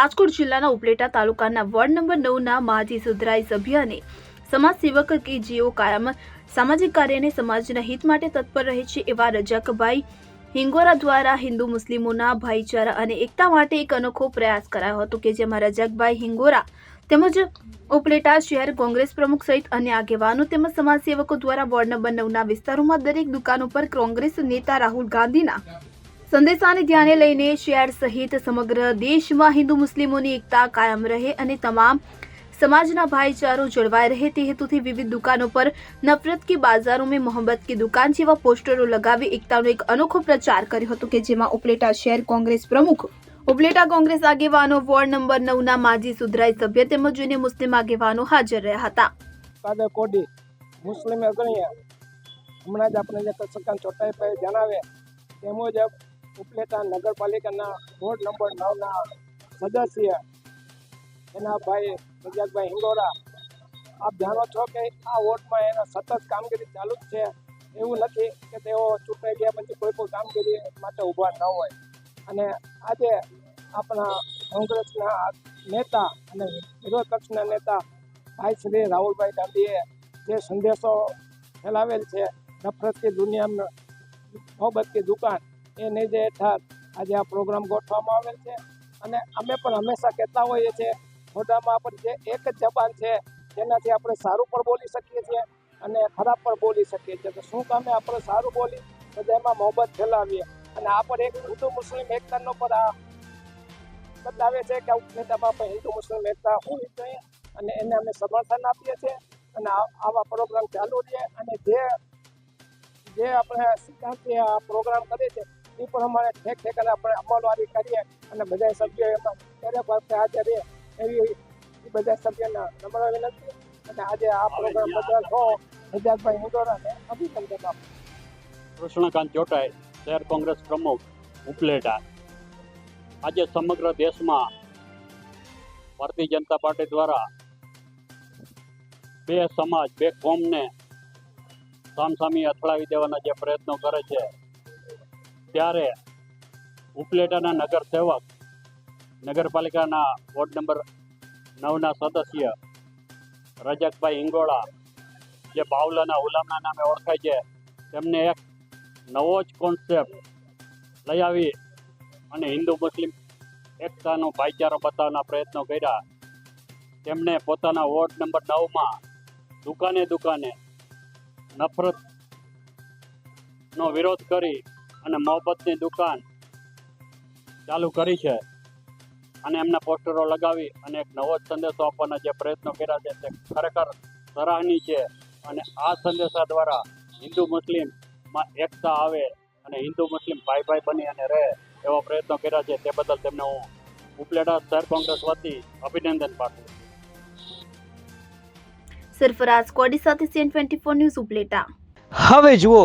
રાજકોટ જિલ્લાના ઉપલેટા તાલુકાના ward number નવના માજી સુધરાઈ સભ્ય અને સમાજસેવક કે જેઓ કાયમ સામાજિક કાર્ય અને સમાજના હિત માટે તત્પર રહે છે એવા રજાકભાઈ હિંગોરા દ્વારા હિન્દુ મુસ્લિમોના ભાઈચારા અને એકતા માટે એક અનોખો પ્રયાસ કરાયો હતો કે જેમાં રજાકભાઈ હિંગોરા તેમજ ઉપલેટા શહેર કોંગ્રેસ પ્રમુખ સહિત અન્ય આગેવાનો તેમજ સમાજસેવકો દ્વારા વોર્ડ નંબર નવના વિસ્તારોમાં દરેક દુકાનો પર કોંગ્રેસ નેતા રાહુલ ગાંધીના સંદેશાને ધ્યાને લઈને શહેર સહિત સમગ્ર દેશમાં હિન્દુ મુસ્લિમોની એકતા કાયમ રહે અને તમામ સમાજના ભાઈચારો જળવાઈ રહે તે હેતુથી વિવિધ દુકાનો પર નફરત કી બાજારો મેં મોહબ્બત કી દુકાન જેવા પોસ્ટરો લગાવી એકતાનો એક અનોખો પ્રચાર કર્યો હતો કે જેમાં ઉપલેટા શહેર કોંગ્રેસ પ્રમુખ, ઉપલેટા કોંગ્રેસ આગેવાનો, વોર્ડ નંબર નવના માજી સુધરાઈ સભ્ય તેમજ જૂને મુસ્લિમ આગેવાનો હાજર રહ્યા હતા. મુસ્લિમ અગ્રણીએ હમણાં જ આપણે જે કચ્છકાન ચોટાઈ પર જણાવે તે ઉપલેટા નગરપાલિકાના વોર્ડ નંબર નવના સદસ્ય એના ભાઈ પ્રજાકભાઈ હિંગોરા આપ જાણો છો કે આ વોર્ડમાં એના સતત કામગીરી ચાલુ જ છે. એવું નથી કે તેઓ ચૂંટાઈ ગયા પછી કોઈ પણ કામગીરી માટે ઊભા ન હોય. અને આજે આપણા કોંગ્રેસના નેતા અને વિરોધ પક્ષના નેતા ભાઈ શ્રી રાહુલભાઈ ગાંધીએ જે સંદેશો ફેલાવેલ છે નફરત કી દુનિયામાં મોહબત કી દુકાન એ જે હેઠળ આજે આ પ્રોગ્રામ ગોઠવવામાં આવેલ છે. અને અમે પણ હંમેશા કહેતા હોઈએ છીએ, મોઢામાં આપણે જે એક જ જબાન છે, તેનાથી આપણે સારું પણ બોલી શકીએ છીએ અને ખરાબ પણ બોલી શકીએ છીએ. તો શું કામે આપણે સારું બોલી? તો એમાં મોહબ્બત ફેલાવીએ. અને આ પણ એક હિન્દુ મુસ્લિમ એકતાનો પર આ બતાવે છે કે ઉપનેતામાં પણ હિન્દુ મુસ્લિમ એકતા હોવી જોઈએ અને એને અમે સમર્થન આપીએ છીએ. અને આવા પ્રોગ્રામ ચાલુ રહે અને જે જે આપણે સિદ્ધાંતથી આ પ્રોગ્રામ કરીએ છીએ એ પ્રમાણે ઠેક ઠેકાને આપણે અમલવારી કરીએ અને બધા સભ્યો એમાં દરેક વખતે હાજર રહે એવી બધા સભ્યોને નમ્ર વિનંતી અને આજે આ પ્રોગ્રામ બદલ હો હજારભાઈ હિંદોરાને અભિનંદન આપું કૃષ્ણકાંત ચોટાઈ શહેર કોંગ્રેસ પ્રમુખ ઉપલેટા. આજે સમગ્ર દેશમાં ભારતીય જનતા પાર્ટી દ્વારા બે સમાજ બે કોમને સામસામી અથડાવી દેવાના જે પ્રયત્નો કરે છે ત્યારે ઉપલેટાના નગર સેવક, નગરપાલિકાના વોર્ડ નંબર નવના સદસ્ય રજકભાઈ હિંગોળા, જે બાવલાના હુલામના નામે ઓળખાય છે, તેમને એક નવો જ કોન્સેપ્ટ લઈ આવી અને હિન્દુ મુસ્લિમ એકતાનો ભાઈચારો બતાવવાના પ્રયત્નો કર્યા. તેમણે પોતાના વોર્ડ નંબર નવમાં દુકાને દુકાને નફરતનો વિરોધ કરી અને મોહબ્બતની દુકાન ચાલુ કરી છે. અને એમના પોસ્ટરો લગાવી અને એક નવો જ સંદેશો આપવાના જે પ્રયત્નો કર્યા છે તે ખરેખર સરાહનીય છે. અને આ સંદેશા દ્વારા હિન્દુ મુસ્લિમમાં એકતા આવે અને હિન્દુ મુસ્લિમ ભાઈ ભાઈ બની અને રહે એવા પ્રયત્નો કર્યા છે તે બદલ તેમને હું ઉપલેટા શહેર કોંગ્રેસ વતી અભિનંદન પાઠવું છું. સરફરાઝ કોડી સાથે CN twenty four news Upleta. હવે જુઓ